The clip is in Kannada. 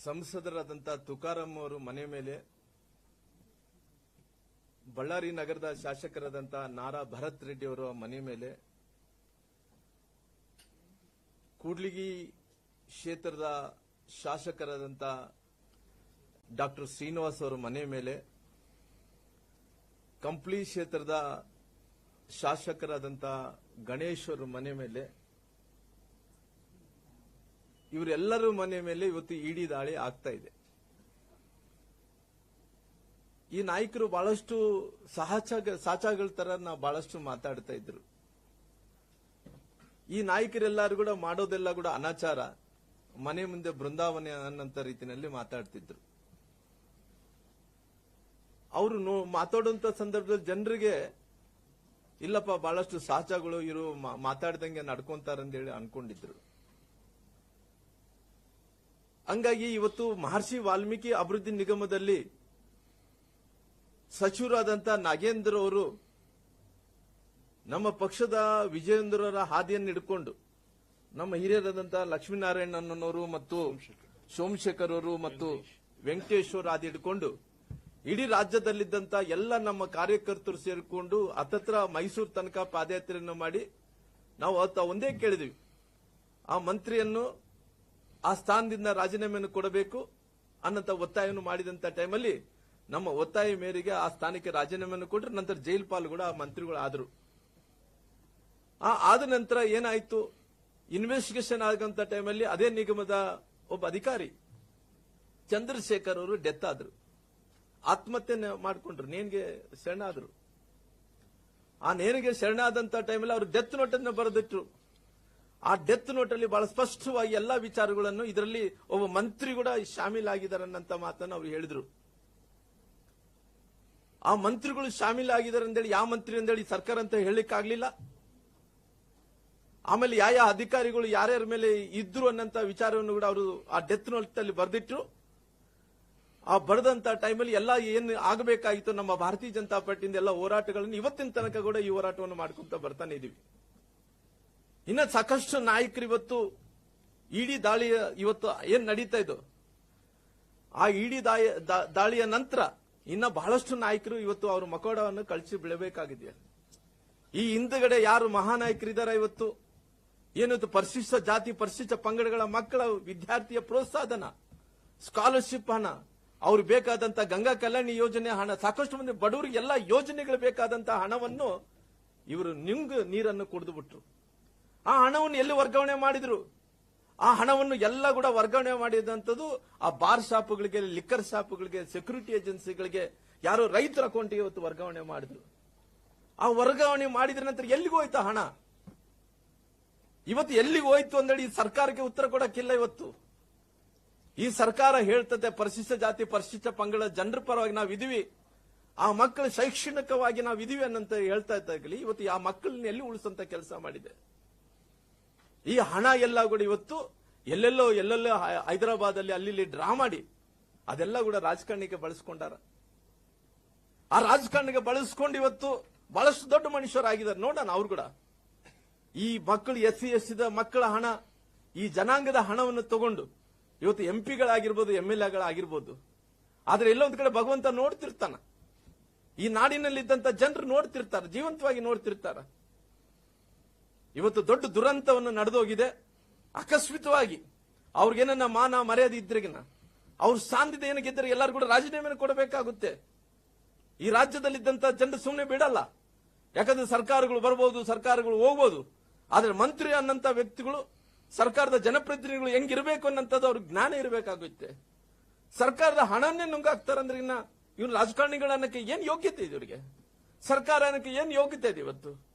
ಸಂಸದರಾದಂಥ ತುಕಾರಾಂ ಅವರು ಮನೆ ಮೇಲೆ ಬಳ್ಳಾರಿ ನಗರದ ಶಾಸಕರಾದಂತಹ ನಾರಾ ಭರತ್ ರೆಡ್ಡಿ ಅವರ ಮನೆ ಮೇಲೆ ಕೂಡ್ಲಿಗಿ ಕ್ಷೇತ್ರದ ಶಾಸಕರಾದಂಥ ಡಾಕ್ಟರ್ ಶ್ರೀನಿವಾಸ್ ಅವರ ಮನೆ ಮೇಲೆ ಕಂಪ್ಲಿ ಕ್ಷೇತ್ರದ ಶಾಸಕರಾದಂಥ ಗಣೇಶ್ ಅವರ ಮನೆ ಮೇಲೆ ಇವರೆಲ್ಲರ ಮನೆ ಮೇಲೆ ಇವತ್ತು ಇಡಿ ದಾಳಿ ಆಗ್ತಾ ಇದೆ. ಈ ನಾಯಕರು ಬಹಳಷ್ಟು ಸಹಚ ಸಾಚಾಗಳ ತರ ನಾವು ಬಹಳಷ್ಟು ಮಾತಾಡ್ತಾ ಇದ್ರು. ಈ ನಾಯಕರೆಲ್ಲರೂ ಕೂಡ ಮಾಡೋದೆಲ್ಲ ಕೂಡ ಅನಾಚಾರ. ಮನೆ ಮುಂದೆ ಬೃಂದಾವನ ಅನ್ನಂತ ರೀತಿಯಲ್ಲಿ ಮಾತಾಡ್ತಿದ್ರು. ಅವರು ಮಾತಾಡುವಂತ ಸಂದರ್ಭದಲ್ಲಿ ಜನರಿಗೆ, ಇಲ್ಲಪ್ಪ ಬಹಳಷ್ಟು ಸಾಚಾಗಳು ಇರು ಮಾತಾಡ್ದಂಗೆ ನಡ್ಕೊಂತಾರಂತೇಳಿ ಅನ್ಕೊಂಡಿದ್ರು. ಹಂಗಾಗಿ ಇವತ್ತು ಮಹರ್ಷಿ ವಾಲ್ಮೀಕಿ ಅಭಿವೃದ್ಧಿ ನಿಗಮದಲ್ಲಿ ಸಚಿವರಾದಂತ ನಾಗೇಂದ್ರ ಅವರು ನಮ್ಮ ಪಕ್ಷದ ವಿಜಯೇಂದ್ರರ ಹಾದಿಯನ್ನು ಹಿಡ್ಕೊಂಡು ನಮ್ಮ ಹಿರಿಯರಾದಂತ ಲಕ್ಷ್ಮೀನಾರಾಯಣನವರು ಮತ್ತು ಸೋಮಶೇಖರ್ ಅವರು ಮತ್ತು ವೆಂಕಟೇಶ್ವರ ಹಾದಿ ಹಿಡ್ಕೊಂಡು ಇಡೀ ರಾಜ್ಯದಲ್ಲಿದ್ದಂಥ ಎಲ್ಲ ನಮ್ಮ ಕಾರ್ಯಕರ್ತರು ಸೇರಿಕೊಂಡು ಹತ್ತತ್ರ ಮೈಸೂರು ತನಕ ಪಾದಯಾತ್ರೆಯನ್ನು ಮಾಡಿ ನಾವು ಅವತ್ತ ಒಂದೇ ಕೇಳಿದ್ವಿ. ಆ ಮಂತ್ರಿಯನ್ನು ಆ ಸ್ಥಾನದಿಂದ ರಾಜೀನಾಮೆಯನ್ನು ಕೊಡಬೇಕು ಅನ್ನಂತ ಒತ್ತಾಯವನ್ನು ಮಾಡಿದಂತ ಟೈಮಲ್ಲಿ ನಮ್ಮ ಒತ್ತಾಯ ಮೇರೆಗೆ ಆ ಸ್ಥಾನಕ್ಕೆ ರಾಜೀನಾಮೆಯನ್ನು ಕೊಟ್ಟರು. ನಂತರ ಜೈಲ್ ಪಾಲ್ ಕೂಡ ಆ ಮಂತ್ರಿಗಳು ಆದರು. ಆ ಆದ ನಂತರ ಏನಾಯ್ತು? ಇನ್ವೆಸ್ಟಿಗೇಷನ್ ಆಗಂತ ಟೈಮಲ್ಲಿ ಅದೇ ನಿಗಮದ ಒಬ್ಬ ಅಧಿಕಾರಿ ಚಂದ್ರಶೇಖರ್ ಅವರು ಡೆತ್ ಆದ್ರು. ಆತ್ಮಹತ್ಯೆ ಮಾಡ್ಕೊಂಡ್ರು. ನೇನ್ಗೆ ಶರಣಾದ್ರು. ಆ ನೇನಿಗೆ ಶರಣಾದಂತ ಟೈಮಲ್ಲಿ ಅವರು ಡೆತ್ ನೋಟ್ ಅನ್ನು ಬರೆದಿಟ್ರು. ಆ ಡೆತ್ ನೋಟ್ ಅಲ್ಲಿ ಬಹಳ ಸ್ಪಷ್ಟವಾಗಿ ಎಲ್ಲಾ ವಿಚಾರಗಳನ್ನು ಇದರಲ್ಲಿ ಒಬ್ಬ ಮಂತ್ರಿ ಕೂಡ ಶಾಮೀಲಾಗಿದ್ದಾರೆ ಅನ್ನಂತ ಮಾತನ್ನು ಅವರು ಹೇಳಿದ್ರು. ಆ ಮಂತ್ರಿಗಳು ಶಾಮೀಲಾಗಿದ್ದಾರೆ ಅಂತೇಳಿ ಯಾವ ಮಂತ್ರಿ ಅಂತೇಳಿ ಸರ್ಕಾರ ಅಂತ ಹೇಳಲಿಕ್ಕಾಗ್ಲಿಲ್ಲ. ಆಮೇಲೆ ಯಾವ ಯಾವ ಅಧಿಕಾರಿಗಳು ಯಾರ್ಯಾರ ಮೇಲೆ ಇದ್ರು ಅನ್ನಂತ ವಿಚಾರವನ್ನು ಕೂಡ ಅವರು ಆ ಡೆತ್ ನೋಟ್ ಅಲ್ಲಿ ಬರೆದಿಟ್ರು. ಆ ಬರೆದಂತ ಟೈಮಲ್ಲಿ ಎಲ್ಲ ಏನು ಆಗಬೇಕಾಗಿತ್ತು ನಮ್ಮ ಭಾರತೀಯ ಜನತಾ ಪಾರ್ಟಿಯಿಂದ ಎಲ್ಲ ಹೋರಾಟಗಳನ್ನು ಇವತ್ತಿನ ತನಕ ಕೂಡ ಈ ಹೋರಾಟವನ್ನು ಮಾಡ್ಕೊಂತ ಬರ್ತಾನೆ ಇದೀವಿ. ಇನ್ನ ಸಾಕಷ್ಟು ನಾಯಕರು ಇವತ್ತು ಇಡಿ ದಾಳಿಯ ಇವತ್ತು ಏನ್ ನಡೀತಾ ಇದು? ಆ ಇಡಿ ದಾಳಿಯ ನಂತರ ಇನ್ನ ಬಹಳಷ್ಟು ನಾಯಕರು ಇವತ್ತು ಅವರು ಮಕೋಡವನ್ನು ಕಳಿಸಿ ಬಿಡಬೇಕಾಗಿದೆಯಾ? ಈ ಹಿಂದಗಡೆ ಯಾರು ಮಹಾನಾಯಕರಿದ್ದಾರೆ ಇವತ್ತು? ಏನಿತ್ತು ಪರಿಶಿಷ್ಟ ಜಾತಿ, ಪರಿಶಿಷ್ಟ ಪಂಗಡಗಳ ಮಕ್ಕಳ ವಿದ್ಯಾರ್ಥಿಯ ಪ್ರೋತ್ಸಾಹನ ಸ್ಕಾಲರ್ಶಿಪ್ ಹಣ, ಅವ್ರು ಬೇಕಾದಂತ ಗಂಗಾ ಕಲ್ಯಾಣಿ ಯೋಜನೆ ಹಣ, ಸಾಕಷ್ಟು ಮಂದಿ ಬಡವರಿಗೆ ಎಲ್ಲ ಯೋಜನೆಗಳು ಬೇಕಾದಂತಹ ಹಣವನ್ನು ಇವರು ನಿಂಗ್ ನೀರನ್ನು ಕುಡಿದು ಬಿಟ್ರು. ಆ ಹಣವನ್ನು ಎಲ್ಲಿ ವರ್ಗಾವಣೆ ಮಾಡಿದ್ರು? ಆ ಹಣವನ್ನು ಎಲ್ಲ ಕೂಡ ವರ್ಗಾವಣೆ ಮಾಡಿದಂಥದ್ದು ಆ ಬಾರ್ ಶಾಪ್ಗಳಿಗೆ, ಲಿಕ್ಕರ್ ಶಾಪ್ಗಳಿಗೆ, ಸೆಕ್ಯೂರಿಟಿ ಏಜೆನ್ಸಿಗಳಿಗೆ ಯಾರೋ ರೈತರ ಅಕೌಂಟ್ಗೆ ಇವತ್ತು ವರ್ಗಾವಣೆ ಮಾಡಿದ್ರು. ಆ ವರ್ಗಾವಣೆ ಮಾಡಿದ ನಂತರ ಎಲ್ಲಿಗೆ ಹೋಯ್ತಾ ಹಣ? ಇವತ್ತು ಎಲ್ಲಿಗೆ ಹೋಯ್ತು ಅಂದೇಳಿ ಈ ಸರ್ಕಾರಕ್ಕೆ ಉತ್ತರ ಕೊಡಕ್ಕಿಲ್ಲ ಇವತ್ತು. ಈ ಸರ್ಕಾರ ಹೇಳ್ತದೆ ಪರಿಶಿಷ್ಟ ಜಾತಿ, ಪರಿಶಿಷ್ಟ ಪಂಗಡ ಜನರ ಪರವಾಗಿ ನಾವು ಇದೀವಿ. ಆ ಮಕ್ಕಳು ಶೈಕ್ಷಣಿಕವಾಗಿ ನಾವು ಇದೀವಿ ಅನ್ನಂತ ಹೇಳ್ತಾ ಇದ್ದಾಗಲಿ, ಇವತ್ತು ಆ ಮಕ್ಕಳನ್ನ ಎಲ್ಲಿ ಉಳಿಸಂತ ಕೆಲಸ ಮಾಡಿದೆ? ಈ ಹಣ ಎಲ್ಲ ಕೂಡ ಇವತ್ತು ಎಲ್ಲೆಲ್ಲೋ ಎಲ್ಲೆಲ್ಲೋ ಹೈದರಾಬಾದ್ ಅಲ್ಲಿ ಅಲ್ಲಿ ಡ್ರಾ ಮಾಡಿ ಅದೆಲ್ಲ ಕೂಡ ರಾಜಕಾರಣಿಗೆ ಬಳಸ್ಕೊಂಡಾರ. ಆ ರಾಜಕಾರಣಿಗೆ ಬಳಸ್ಕೊಂಡು ಇವತ್ತು ಬಹಳಷ್ಟು ದೊಡ್ಡ ಮನುಷ್ಯರಾಗಿದ್ದಾರೆ. ನೋಡೋಣ ಅವ್ರು ಕೂಡ. ಈ ಮಕ್ಕಳು ಎಸ್ ಸಿ ಎಸ್ ಮಕ್ಕಳ ಹಣ, ಈ ಜನಾಂಗದ ಹಣವನ್ನು ತಗೊಂಡು ಇವತ್ತು ಎಂ ಪಿಗಳಾಗಿರ್ಬೋದು ಎಂ ಎಲ್ ಎಗಳಾಗಿರ್ಬೋದು ಆದ್ರೆ ಎಲ್ಲೊಂದ್ ಕಡೆ ಭಗವಂತ ನೋಡ್ತಿರ್ತಾನ. ಈ ನಾಡಿನಲ್ಲಿದ್ದಂತ ಜನರು ನೋಡ್ತಿರ್ತಾರೆ, ಜೀವಂತವಾಗಿ ನೋಡ್ತಿರ್ತಾರ. ಇವತ್ತು ದೊಡ್ಡ ದುರಂತವನ್ನು ನಡೆದೋಗಿದೆ. ಆಕಸ್ಮಿತವಾಗಿ ಅವ್ರಿಗೇನನ್ನ ಮಾನ ಮರ್ಯಾದೆ ಇದ್ರಿಗಿನ ಅವ್ರ ಸಾಂದಿದ ಏನು ಗೆದ್ದರೆ ಎಲ್ಲರೂ ಕೂಡ ರಾಜೀನಾಮೆ ಕೊಡಬೇಕಾಗುತ್ತೆ? ಈ ರಾಜ್ಯದಲ್ಲಿದ್ದಂತ ಜನರು ಸುಮ್ಮನೆ ಬಿಡಲ್ಲ. ಯಾಕಂದ್ರೆ ಸರ್ಕಾರಗಳು ಬರ್ಬೋದು, ಸರ್ಕಾರಗಳು ಹೋಗ್ಬೋದು. ಆದ್ರೆ ಮಂತ್ರಿ ಅನ್ನಂತ ವ್ಯಕ್ತಿಗಳು, ಸರ್ಕಾರದ ಜನಪ್ರತಿನಿಧಿಗಳು ಹೆಂಗಿರ್ಬೇಕು ಅನ್ನಂತದ್ದು ಅವ್ರಿಗೆ ಜ್ಞಾನ ಇರಬೇಕಾಗುತ್ತೆ. ಸರ್ಕಾರದ ಹಣನೇ ನುಂಗಾಕ್ತಾರಂದ್ರೆ ಇನ್ನ ಇವ್ನು ರಾಜಕಾರಣಿಗಳನ್ನಕ್ಕೆ ಏನ್ ಯೋಗ್ಯತೆ ಇದೆ ಇವರಿಗೆ? ಸರ್ಕಾರ ಅನ್ನಕ್ಕೆ ಏನ್ ಯೋಗ್ಯತೆ ಇದೆ ಇವತ್ತು?